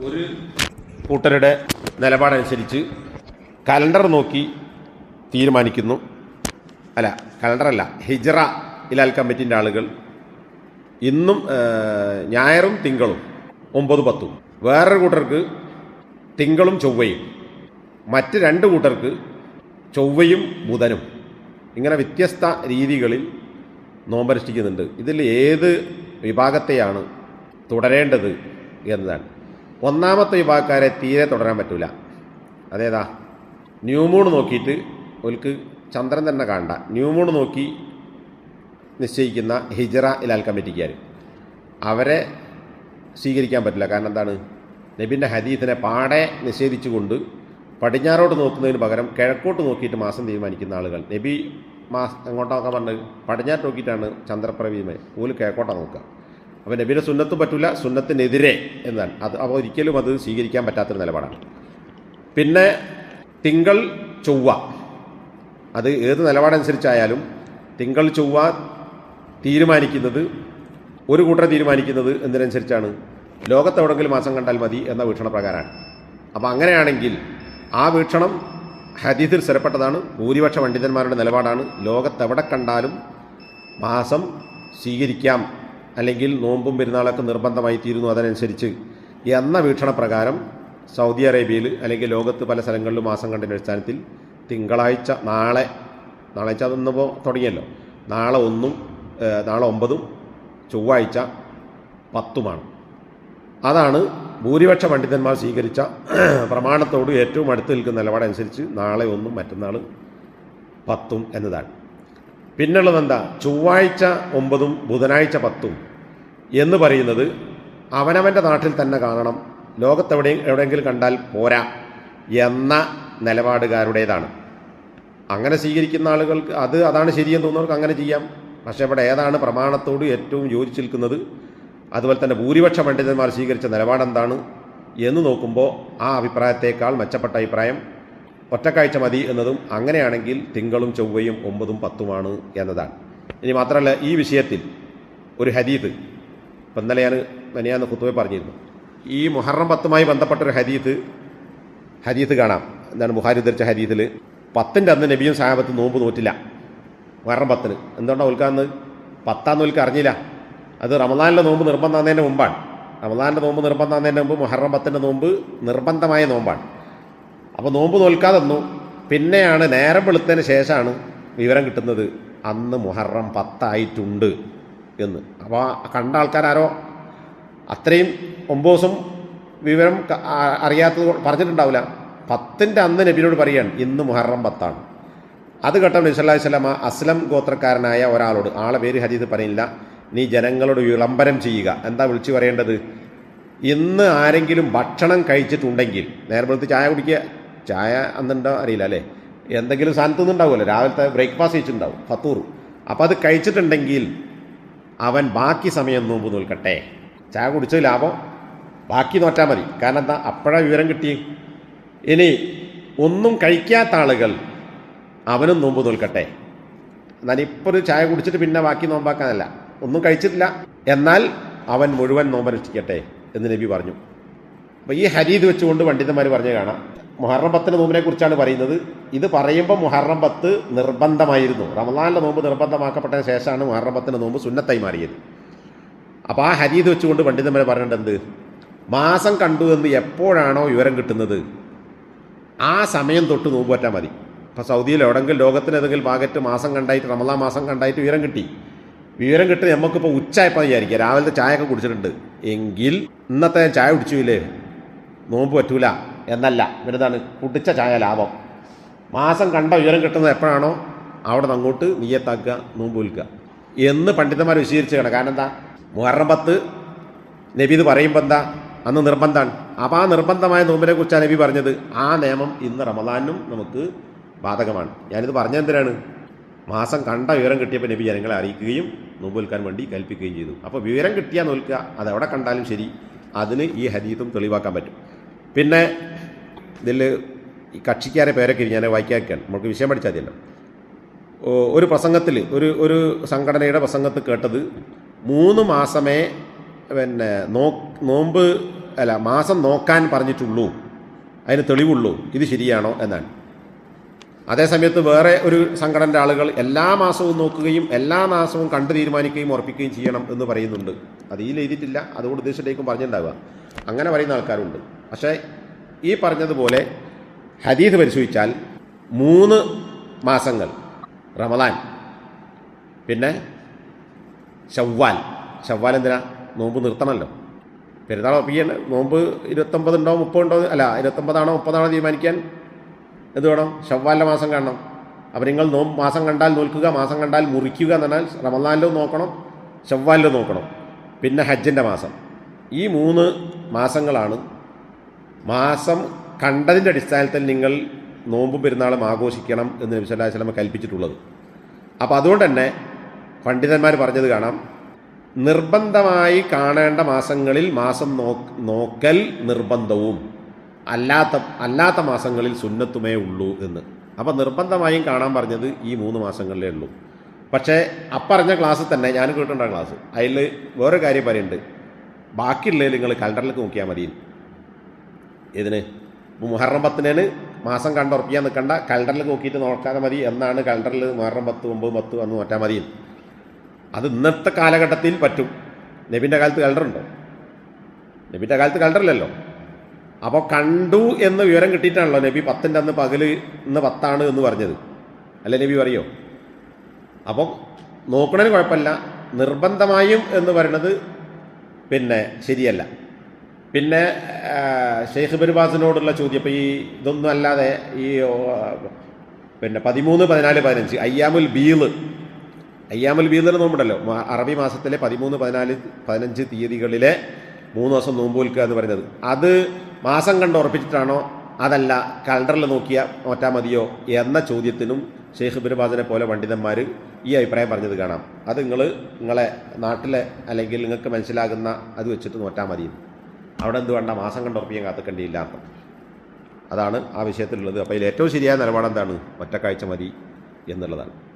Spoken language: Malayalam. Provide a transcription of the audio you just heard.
ഒരു കൂട്ടരുടെ നിലപാടനുസരിച്ച് കലണ്ടർ നോക്കി തീരുമാനിക്കുന്നു. അല്ല കലണ്ടറല്ല ഹിജറ ഇലാൽ കമ്മിറ്റിന്റെ ആളുകൾ ഇന്നും ഞായറും തിങ്കളും ഒമ്പത് പത്തും. വേറൊരു കൂട്ടർക്ക് തിങ്കളും ചൊവ്വയും. മറ്റ് രണ്ട് കൂട്ടർക്ക് ചൊവ്വയും ബുധനും. ഇങ്ങനെ വ്യത്യസ്ത രീതികളിൽ നോമ്പനുഷ്ഠിക്കുന്നുണ്ട്. ഇതിൽ ഏത് വിഭാഗത്തെയാണ് തുടരേണ്ടത് എന്നതാണ്. ഒന്നാമത്തെ വിഭാഗക്കാരെ തീരെ തുടരാൻ പറ്റില്ല അതേതാ? ന്യൂമൂൺ നോക്കിയിട്ട് ഒൽക്ക് ചന്ദ്രൻ തന്നെ കാണണ്ട. ന്യൂമൂൺ നോക്കി നിശ്ചയിക്കുന്ന ഹിജറ ഇലാൽ കമ്മിറ്റിക്കാർ അവരെ സ്വീകരിക്കാൻ പറ്റില്ല. കാരണം എന്താണ്? നബിന്റെ ഹദീഫിനെ പാടെ നിഷേധിച്ചുകൊണ്ട് പടിഞ്ഞാറോട്ട് നോക്കുന്നതിന് പകരം കിഴക്കോട്ട് നോക്കിയിട്ട് മാസം തീരുമാനിക്കുന്ന ആളുകൾ. നബി മാസ് എങ്ങോട്ടൊക്കെ പറഞ്ഞത്? പടിഞ്ഞാറ് നോക്കിയിട്ടാണ് ചന്ദ്രപ്രവീമ ഓൽ കിഴക്കോട്ടാണ് നോക്കുക. അപ്പോൾ നബിയുടെ സുന്നത്ത് പറ്റില്ല സുന്നത്തിനെതിരെ എന്നാണ്. അത് അപ്പോൾ ഒരിക്കലും അത് സ്വീകരിക്കാൻ പറ്റാത്തൊരു നിലപാടാണ്. പിന്നെ തിങ്കൾ ചൊവ്വ. അത് ഏത് നിലപാടനുസരിച്ചായാലും തിങ്കൾ ചൊവ്വ തീരുമാനിക്കുന്നത് ഒരു കൂട്ടരെ തീരുമാനിക്കുന്നത് എന്തിനനുസരിച്ചാണ്? ലോകത്തെവിടെങ്കിലും മാസം കണ്ടാൽ മതി എന്ന വീക്ഷണ പ്രകാരമാണ് അപ്പോൾ അങ്ങനെയാണെങ്കിൽ ആ വീക്ഷണം ഹദീസിൽ സ്ഥിരപ്പെട്ടതാണ്. ഭൂരിപക്ഷ പണ്ഡിതന്മാരുടെ നിലപാടാണ്. ലോകത്തെവിടെ കണ്ടാലും മാസം സ്വീകരിക്കാം. അല്ലെങ്കിൽ നോമ്പും പെരുന്നാളൊക്കെ നിർബന്ധമായി തീരുന്നു അതനുസരിച്ച്. എന്ന വീക്ഷണ പ്രകാരം സൗദി അറേബ്യയിൽ അല്ലെങ്കിൽ ലോകത്ത് പല സ്ഥലങ്ങളിലും മാസം കണ്ടതിന്റെ അടിസ്ഥാനത്തിൽ തിങ്കളാഴ്ച നാളെ നാളാഴ്ച അതൊന്നിപ്പോൾ തുടങ്ങിയല്ലോ. നാളെ ഒന്നും നാളെ ഒമ്പതും ചൊവ്വാഴ്ച പത്തുമാണ്. അതാണ് ഭൂരിപക്ഷ പണ്ഡിതന്മാർ സ്വീകരിച്ച പ്രമാണത്തോട് ഏറ്റവും അടുത്ത് നിൽക്കുന്ന നിലപാടനുസരിച്ച് നാളെ ഒന്നും മറ്റന്നാൾ പത്തും എന്നതാണ്. പിന്നുള്ളത് എന്താ ചൊവ്വാഴ്ച ഒമ്പതും ബുധനാഴ്ച പത്തും. എന്ന് പറയുന്നത് അവനവന്റെ നാട്ടിൽ തന്നെ കാണണം. ലോകത്തെവിടെ എവിടെയെങ്കിലും കണ്ടാൽ പോരാ എന്ന നിലപാടുകാരുടേതാണ്. അങ്ങനെ സ്വീകരിക്കുന്ന ആളുകൾക്ക് അത് അതാണ് ശരിയെന്ന് തോന്നുന്നവർക്ക് അങ്ങനെ ചെയ്യാം. പക്ഷേ ഇവിടെ ഏതാണ് പ്രമാണത്തോട് ഏറ്റവും യോജിച്ച് നിൽക്കുന്നത് അതുപോലെ തന്നെ ഭൂരിപക്ഷ പണ്ഡിതന്മാർ സ്വീകരിച്ച നിലപാടെന്താണ്? എന്ന് നോക്കുമ്പോൾ ആ അഭിപ്രായത്തേക്കാൾ മെച്ചപ്പെട്ട അഭിപ്രായം ഒറ്റക്കാഴ്ച മതി എന്നതും അങ്ങനെയാണെങ്കിൽ തിങ്കളും ചൊവ്വയും ഒമ്പതും പത്തുമാണ് എന്നതാണ്. ഇനി മാത്രമല്ല ഈ വിഷയത്തിൽ ഒരു ഹദീത്ത് ഇപ്പം ഇന്നലെ ഞാൻ മനിയാന്ന് കുത്തുവെ പറഞ്ഞിരുന്നു. ഈ മുഹറം പത്തുമായി ബന്ധപ്പെട്ടൊരു ഹദീത്ത് ഹദീത്ത് കാണാം. എന്താണ് ബുഹാരി ധരിച്ച ഹദീത്തിൽ പത്തിന്റെ അന്ന് നബിയും സാഹബത്ത് നോമ്പ് നോറ്റില്ല. മുഹറം പത്തിന്. എന്തുകൊണ്ടാണ് ഉൽക്കാന്ന് പത്താന്ന് ഉൽക്ക അറിഞ്ഞില്ല. അത് റമദാനിലെ നോമ്പ് നിർബന്ധം തന്നതിന്റെ മുമ്പാണ്. റമദാനിന്റെ നോമ്പ് നിർബന്ധം തന്നതിന്റെ മുമ്പ് മുഹറം പത്തിന്റെ നോമ്പ് നിർബന്ധമായ നോമ്പാണ്. അപ്പോൾ നോമ്പ് നോൽക്കാതെ നിന്നു പിന്നെയാണ് നേരം വെളുത്തതിന് ശേഷമാണ് വിവരം കിട്ടുന്നത്. അന്ന് മുഹറം പത്തായിട്ടുണ്ട് എന്ന്. അപ്പോൾ കണ്ട ആൾക്കാരാരോ? അത്രയും ഒമ്പത് ദിവസം വിവരം അറിയാത്തത് പറഞ്ഞിട്ടുണ്ടാവില്ല. പത്തിന്റെ അന്ന് നബിനോട് പറയാണ് ഇന്ന് മുഹറം പത്താണ്. അത് കേട്ടോ നബി വസല്ലം അസ്ലം ഗോത്രക്കാരനായ ഒരാളോട് ആളെ പേര് ഹദീത് പറയില്ല. നീ ജനങ്ങളോട് വിളംബരം ചെയ്യുക. എന്താ വിളിച്ചു പറയേണ്ടത്? ഇന്ന് ആരെങ്കിലും ഭക്ഷണം കഴിച്ചിട്ടുണ്ടെങ്കിൽ നേരെ വെളുത്ത് ചായ കുടിക്കുക ചായ അന്നുണ്ടോ അറിയില്ല അല്ലേ? എന്തെങ്കിലും സ്ഥാനത്ത് നിന്നുണ്ടാവുമല്ലോ രാവിലത്തെ ബ്രേക്ക്ഫാസ്റ്റ് കഴിച്ചിട്ടുണ്ടാവും ഫത്തൂർ അപ്പോൾ അത് കഴിച്ചിട്ടുണ്ടെങ്കിൽ അവൻ ബാക്കി സമയം നോമ്പ് നോൽക്കട്ടെ. ചായ കുടിച്ചത് ലാഭം ബാക്കി നോറ്റാൽ മതി. കാരണം എന്താ? അപ്പോഴാ വിവരം കിട്ടി ഇനി ഒന്നും കഴിക്കാത്ത ആളുകൾ അവനും നോമ്പ് നോൽക്കട്ടെ. എന്നാൽ ഇപ്പോൾ ഒരു ചായ കുടിച്ചിട്ട് പിന്നെ ബാക്കി നോമ്പാക്കാനല്ല. ഒന്നും കഴിച്ചിട്ടില്ല. എന്നാൽ അവൻ മുഴുവൻ നോമ്പനുഷ്ഠിക്കട്ടെ എന്ന് നബി പറഞ്ഞു. അപ്പോൾ ഈ ഹരീത് വെച്ചുകൊണ്ട് പണ്ഡിതന്മാർ പറഞ്ഞു കാണാം. മുഹറം പത്തിന് നോമ്പിനെ കുറിച്ചാണ് പറയുന്നത്. ഇത് പറയുമ്പോൾ മുഹറം പത്ത് നിർബന്ധമായിരുന്നു. റമദാനിലെ നോമ്പ് നിർബന്ധമാക്കപ്പെട്ടതിന് ശേഷമാണ് മുഹറം പത്തിന് നോമ്പ് സുന്നത്തായി മാറിയത്. അപ്പോൾ ആ ഹരീത് വെച്ചുകൊണ്ട് പണ്ഡിതന്മാർ പറഞ്ഞിട്ടുണ്ട് മാസം കണ്ടു എന്ന് എപ്പോഴാണോ വിവരം കിട്ടുന്നത്? ആ സമയം തൊട്ട് നോമ്പ് പറ്റാൻ മതി. ഇപ്പോൾ സൗദിയിൽ എവിടെങ്കിലും ലോകത്തിന് ഏതെങ്കിലും ഭാഗത്ത് മാസം കണ്ടായിട്ട് റമദാൻ മാസം കണ്ടായിട്ട് വിവരം കിട്ടി. വിവരം കിട്ടി നമുക്കിപ്പോൾ ഉച്ചയപ്പോൾ വിചാരിക്കുക. രാവിലത്തെ ചായ ഒക്കെ കുടിച്ചിട്ടുണ്ട്. എങ്കിൽ ഇന്നത്തെ ചായ ചായ കുടിച്ചില്ലേ? നോമ്പ് പറ്റൂല എന്നല്ല. വലുതാണ് കുടിച്ച ചായ ലാഭം. മാസം കണ്ട ഉയരം കിട്ടുന്നത് എപ്പോഴാണോ അവിടെ അങ്ങോട്ട് നീയത്താക്കുക നോമ്പ് വിൽക്കുക. എന്ന് പണ്ഡിതന്മാർ വിശീകരിച്ചു കിടക്കാം കാരണം എന്താ? മുഹറം പത്ത് നബി ഇത് പറയുമ്പോൾ എന്താ? അന്ന് നിർബന്ധമാണ് അപ്പോൾ ആ നിർബന്ധമായ നോമ്പിനെ കുറിച്ചാണ് നബി പറഞ്ഞത്. ആ നിയമം ഇന്ന് റമദാനും നമുക്ക് ബാധകമാണ്. ഞാനിത് പറഞ്ഞെന്തിനാണ് മാസം കണ്ട വിവരം കിട്ടിയപ്പോൾ നബി ജനങ്ങളെ അറിയിക്കുകയും നോമ്പ് വിൽക്കാൻ വേണ്ടി കൽപ്പിക്കുകയും ചെയ്തു. അപ്പോൾ വിവരം കിട്ടിയാൽ നോൽക്കുക. അതെവിടെ കണ്ടാലും ശരി. അതിന് ഈ ഹദീത്തും തെളിവാക്കാൻ പറ്റും. പിന്നെ ഇതിൽ ഈ കക്ഷിക്കാരെ പേരൊക്കെ ഞാൻ വായിക്കാക്കുകയാണ് നമുക്ക് വിഷയം പഠിച്ചാൽ മതിയല്ലോ. ഒരു പ്രസംഗത്തിൽ ഒരു ഒരു സംഘടനയുടെ പ്രസംഗത്ത് കേട്ടത് മൂന്ന് മാസമേ പിന്നെ നോ നോമ്പ് അല്ല മാസം നോക്കാൻ പറഞ്ഞിട്ടുള്ളൂ. അതിന് തെളിവുള്ളൂ. ഇത് ശരിയാണോ എന്നാണ്. അതേസമയത്ത് വേറെ ഒരു സംഘടനയുടെ ആളുകൾ എല്ലാ മാസവും നോക്കുകയും എല്ലാ മാസവും കണ്ടു തീരുമാനിക്കുകയും ഉറപ്പിക്കുകയും ചെയ്യണം എന്ന് പറയുന്നുണ്ട്. അത് ഈ എഴുതിയിട്ടില്ല. അതുകൊണ്ട് ഉദ്ദേശത്തിലേക്കും പറഞ്ഞിട്ടുണ്ടാവുക. അങ്ങനെ പറയുന്ന ആൾക്കാരുണ്ട്. പക്ഷേ ഈ പറഞ്ഞതുപോലെ ഹദീദ് പരിശോധിച്ചാൽ മൂന്ന് മാസങ്ങൾ റമദാൻ പിന്നെ ഷവ്വാൽ ഷവ്വാൽ എന്തിനാ? നോമ്പ് നിർത്തണമല്ലോ. പെരുന്നാൾ ഉറപ്പിക്കാൻ നോമ്പ് ഇരുപത്തൊമ്പതുണ്ടോ മുപ്പതുണ്ടോ അല്ല ഇരുപത്തൊമ്പതാണോ മുപ്പതാണോ തീരുമാനിക്കാൻ എന്ത് വേണം? ഷവ്വാലിന്റെ മാസം കാണണം. അപ്പം നിങ്ങൾ നോമ്പ് മാസം കണ്ടാൽ നോൽക്കുക മാസം കണ്ടാൽ മുറിക്കുക എന്ന് പറഞ്ഞാൽ റമദാനിലും നോക്കണം ഷവ്വാലിലും നോക്കണം. പിന്നെ ഹജ്ജിന്റെ മാസം. ഈ മൂന്ന് മാസങ്ങളാണ് മാസം കണ്ടതിന്റെ അടിസ്ഥാനത്തിൽ നിങ്ങൾ നോമ്പും പെരുന്നാളും ആഘോഷിക്കണം എന്ന് നബി സല്ലല്ലാഹു അലൈഹി കൽപ്പിച്ചിട്ടുള്ളത്. അപ്പോൾ അതുകൊണ്ട് തന്നെ പണ്ഡിതന്മാർ പറഞ്ഞത് കാണാം നിർബന്ധമായി കാണേണ്ട മാസങ്ങളിൽ മാസം നോക്കൽ നിർബന്ധവും അല്ലാത്ത അല്ലാത്ത മാസങ്ങളിൽ സുന്നത്തുമേ ഉള്ളൂ എന്ന്. അപ്പോൾ നിർബന്ധമായും കാണാൻ പറഞ്ഞത് ഈ മൂന്ന് മാസങ്ങളിലേ ഉള്ളൂ. പക്ഷേ അപ്പറഞ്ഞ ക്ലാസ്സിൽ തന്നെ ഞാൻ കേട്ടിട്ടുണ്ട് ക്ലാസ് അതിൽ വേറെ കാര്യം പറയുന്നുണ്ട് ബാക്കിയുള്ളതിൽ നിങ്ങൾ കലണ്ടറിലേക്ക് നോക്കിയാൽ മതി. ഇതിന് മുഹറം പത്തിനാണ് മാസം കണ്ട് ഉറപ്പിക്കാൻ നിൽക്കണ്ട. കലണ്ടറിൽ നോക്കിയിട്ട് നോക്കാതെ മതി. എന്നാണ് കലണ്ടറിൽ മുഹറം പത്ത് ഒമ്പത് പത്ത് എന്ന് നോറ്റാൽ മതി. അത് ഇന്നത്തെ കാലഘട്ടത്തിൽ പറ്റും. നബിന്റെ കാലത്ത് കലണ്ടറുണ്ടോ നബിന്റെ കാലത്ത് കലണ്ടറില്ലല്ലോ അപ്പോൾ കണ്ടു എന്ന് വിവരം കിട്ടിയിട്ടാണല്ലോ നബി പത്തിന്റെ അന്ന് പകൽ ഇന്ന് പത്താണ് എന്ന് പറഞ്ഞത്. അല്ലേ നബി പറയോ? അപ്പം നോക്കണതിന് കുഴപ്പമില്ല. നിർബന്ധമായും എന്ന് പറയുന്നത് പിന്നെ ശരിയല്ല. പിന്നെ ഷെയ്ഖ് ബിർബാസിനോടുള്ള ചോദ്യം. അപ്പോൾ ഈ ഇതൊന്നും അല്ലാതെ ഈ പിന്നെ പതിമൂന്ന് പതിനാല് പതിനഞ്ച് അയ്യാമുൽ ബീൾ അയ്യാമുൽ ബീൽ എന്ന് നോമ്പുണ്ടല്ലോ അറബി മാസത്തിലെ പതിമൂന്ന് പതിനാല് പതിനഞ്ച് തീയതികളിലെ മൂന്ന് ദിവസം നോമ്പ് വിൽക്കുക എന്ന് പറയുന്നത്. അത് മാസം കണ്ട് ഉറപ്പിച്ചിട്ടാണോ? അതല്ല കലണ്ടറിൽ നോക്കിയാൽ മാറ്റാ മതിയോ എന്ന ചോദ്യത്തിനും ഷെയ്ഖ് ബിർബാസിനെ പോലെ പണ്ഡിതന്മാർ ഈ അഭിപ്രായം പറഞ്ഞത് കാണാം. അത് നിങ്ങൾ നിങ്ങളെ നാട്ടിലെ അല്ലെങ്കിൽ നിങ്ങൾക്ക് മനസ്സിലാകുന്ന അത് വെച്ചിട്ട് നോറ്റാൽ മതി അവിടെ എന്ത് വേണ്ട? മാസം കണ്ട് ഉറപ്പിക്കാൻ കാത്തുക്കേണ്ടിയില്ല അർത്ഥം അതാണ് ആ വിഷയത്തിലുള്ളത്. അപ്പോൾ ഇതിൽ ഏറ്റവും ശരിയായ നിലപാട് എന്താണ് ഒറ്റക്കാഴ്ച മതി എന്നുള്ളതാണ്.